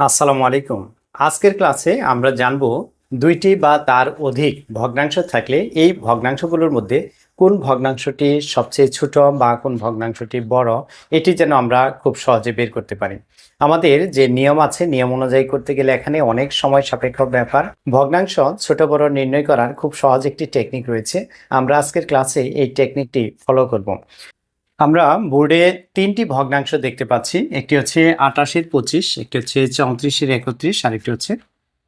আসসালামু আলাইকুম। আজকের ক্লাসে আমরা জানব দুইটি বা তার অধিক ভগ্নাংশ থাকলে এই ভগ্নাংশগুলোর মধ্যে কোন ভগ্নাংশটি সবচেয়ে ছোট বা কোন ভগ্নাংশটি বড়, এটি যেন আমরা খুব সহজে বের করতে পারি। আমাদের যে নিয়ম আছে, নিয়ম অনুযায়ী করতে গেলে এখানে অনেক সময় সাপেক্ষ ব্যাপার। ভগ্নাংশ ছোট বড় নির্ণয় করার খুব সহজ একটি টেকনিক রয়েছে। আমরা আজকের ক্লাসে এই টেকনিকটি ফলো করব। আমরা বোর্ডে তিনটি ভগ্নাংশ দেখতে পাচ্ছি। একটি হচ্ছে আটাশের পঁচিশ, একটি হচ্ছে চৌত্রিশের একত্রিশ, আর একটি হচ্ছে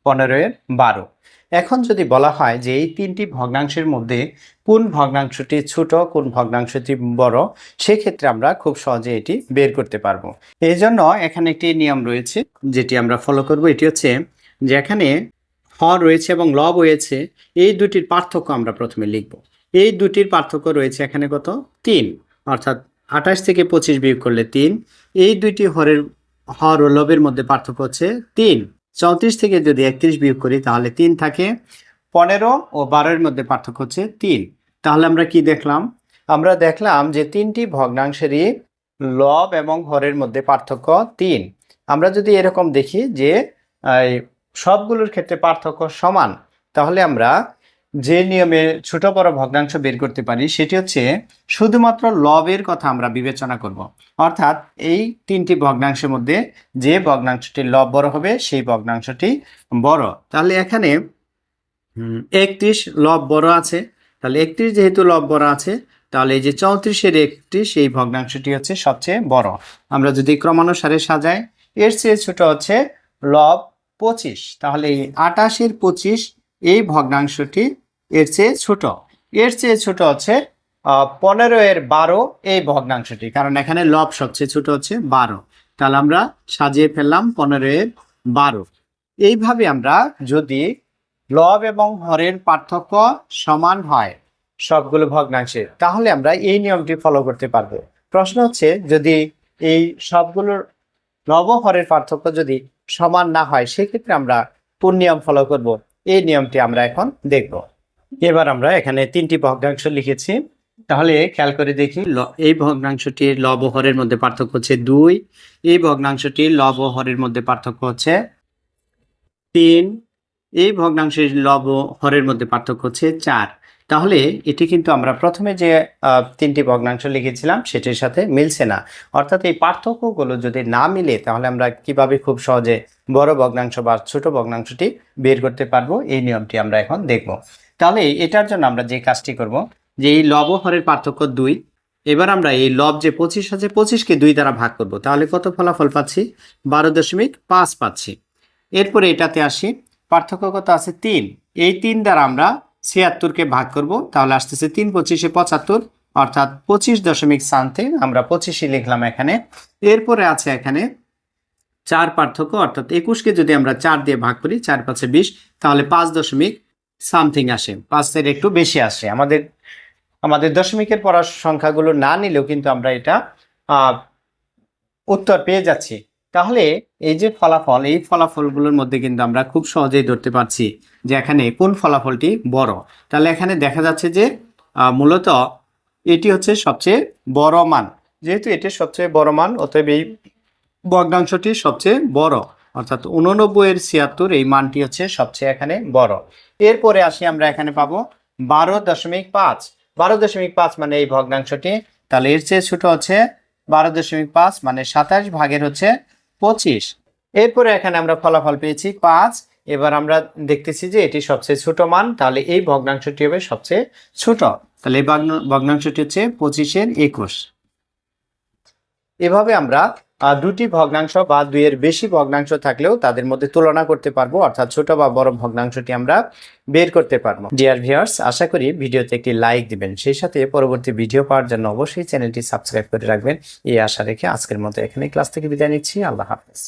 পনেরোয়ের বারো। এখন যদি বলা হয় যে এই তিনটি ভগ্নাংশের মধ্যে কোন ভগ্নাংশটি ছোট, কোন ভগ্নাংশটি বড়, সেক্ষেত্রে আমরা খুব সহজে এটি বের করতে পারব। এই জন্য এখানে একটি নিয়ম রয়েছে, যেটি আমরা ফলো করব। এটি হচ্ছে যে এখানে হর রয়েছে এবং লব রয়েছে এই দুটির পার্থক্য আমরা প্রথমে লিখব। এই দুটির পার্থক্য রয়েছে এখানে কত? তিন। অর্থাৎ আঠাশ থেকে পঁচিশ বিয়োগ করলে তিন। এই দুইটি হরের, হর ও লবের মধ্যে পার্থক্য হচ্ছে তিন। চৌত্রিশ থেকে যদি একত্রিশ বিয়োগ করি, তাহলে তিন থাকে। পনেরো ও বারোর মধ্যে পার্থক্য হচ্ছে তিন। তাহলে আমরা কি দেখলাম? আমরা দেখলাম যে তিনটি ভগ্নাংশেরই লব এবং হরের মধ্যে পার্থক্য তিন। আমরা যদি এরকম দেখি যে সবগুলোর ক্ষেত্রে পার্থক্য সমান, তাহলে আমরা যে নিয়মে ছোট বড় ভগ্নাংশ বের করতে পারি, সেটি হচ্ছে শুধুমাত্র লবের কথা আমরা বিবেচনা করব। অর্থাৎ এই তিনটি ভগ্নাংশের মধ্যে যে ভগ্নাংশটি লব বড় হবে, সেই ভগ্নাংশটি বড়। তাহলে এখানে একত্রিশ লব বড় আছে। তাহলে একত্রিশ যেহেতু লব বড় আছে, তাহলে এই যে চৌত্রিশের একত্রিশ, এই ভগ্নাংশটি হচ্ছে সবচেয়ে বড়। আমরা যদি ক্রমানুসারে সাজাই, এর চেয়ে ছোট হচ্ছে লব পঁচিশ। তাহলে এই আটাশের পঁচিশ, এই ভগ্নাংশটি এর চেয়ে ছোট। এর চেয়ে ছোট হচ্ছে পনেরো এর বারো এই ভগ্নাংশটি, কারণ এখানে লব সবচেয়ে ছোট হচ্ছে বারো। তাহলে আমরা সাজিয়ে ফেললাম পনেরো এর বারো। এইভাবে আমরা যদি লব এবং হরের পার্থক্য সমান হয় সবগুলো ভগ্নাংশে, তাহলে আমরা এই নিয়মটি ফলো করতে পারব। প্রশ্ন হচ্ছে, যদি এই সবগুলোর লব হরের পার্থক্য যদি সমান না হয়, সেক্ষেত্রে আমরা কোন নিয়ম ফলো করব? এই নিয়মটি আমরা এখন দেখব। এবার আমরা এখানে তিনটি ভগ্নাংশ লিখেছি। তাহলে খেয়াল করে দেখি এই ভগ্নাংশটির লব হরের মধ্যে পার্থক্য হচ্ছে দুই, এই ভগ্নাংশটির লব হরের মধ্যে পার্থক্য হচ্ছে তিন, এই ভগ্নাংশের লব হরের মধ্যে পার্থক্য হচ্ছে চার। তাহলে এটি কিন্তু আমরা প্রথমে যে তিনটি ভগ্নাংশ লিখেছিলাম সেটির সাথে মিলছে না। অর্থাৎ এই পার্থক্যগুলো যদি না মিলে, তাহলে আমরা কীভাবে খুব সহজে বড় ভগ্নাংশ বা ছোট ভগ্নাংশটি বের করতে পারব? এই নিয়মটি আমরা এখন দেখব। তাহলে এটার জন্য আমরা যে কাজটি করব, যে এই লব হরের পার্থক্য দুই, এবার আমরা এই লব যে পঁচিশ আছে, পঁচিশকে দুই দ্বারা ভাগ করব। তাহলে কত ফলাফল পাচ্ছি? বারো দশমিক পাঁচ পাচ্ছি। এরপরে এটাতে আসি, পার্থক্য কত আছে? তিন। এই তিন দ্বারা আমরা ছিয়াত্তরকে ভাগ করব। তাহলে আসতেছে তিন পঁচিশে পঁচাত্তর, অর্থাৎ পঁচিশ দশমিক সামথিং আমরা পঁচিশে লিখলাম এখানে। এরপরে আছে এখানে চার পার্থক্য, অর্থাৎ একুশকে যদি আমরা চার দিয়ে ভাগ করি, চার পাঁচে বিশ, তাহলে পাঁচ দশমিক সামথিং আসে, পাঁচের একটু বেশি আসে। আমাদের আমাদের দশমিকের পড়ার সংখ্যাগুলো না নিলেও কিন্তু আমরা এটা উত্তর পেয়ে যাচ্ছি। তাহলে এই যে ফলাফল, এই ফলাফলগুলোর মধ্যে কিন্তু আমরা খুব সহজেই ধরতে পারছি যে এখানে কোন ফলাফলটি বড়। তাহলে এখানে দেখা যাচ্ছে যে মূলত এটি হচ্ছে সবচেয়ে বড় মান। যেহেতু এটি সবচেয়ে বড় মান, অতএব এই ভগ্নাংশটি সবচেয়ে বড়। অর্থাৎ উননব্বই এর ছিয়াত্তর এই মানটি হচ্ছে সবচেয়ে এখানে বড়। এরপরে আসি আমরা এখানে পাবো বারো দশমিক পাঁচ। বারো দশমিক পাঁচ মানে এই ভগ্নাংশটি। তাহলে এর চেয়ে ছোট হচ্ছে বারো দশমিক পাঁচ মানে সাতাশ ভাগের হচ্ছে পঁচিশ। এরপরে এখানে আমরা ফলাফল পেয়েছি পাঁচ। এবার আমরা দেখতেছি যে এটি সবচেয়ে ছোট মান, তাহলে এই ভগ্নাংশটি হবে সবচেয়ে ছোট। তাহলে এই ভগ্ন- ভগ্নাংশটি হচ্ছে পঁচিশের একুশ। এভাবে আমরা দুটি ভগ্নাংশ বা দুইয়ের বেশি ভগ্নাংশ থাকলেও তাদের মধ্যে তুলনা করতে পারব, অর্থাৎ ছোট বা বড় ভগ্নাংশটি আমরা বের করতে পারব। ডিয়ার ভিউয়ার্স আশা করি ভিডিওতে একটি লাইক দিবেন। সেই সাথে পরবর্তী ভিডিও পাওয়ার জন্য অবশ্যই চ্যানেলটি সাবস্ক্রাইব করে রাখবেন। এই আশা রেখে আজকের মতো এখানে ক্লাস থেকে বিদায় নিচ্ছি। আল্লাহ হাফেজ।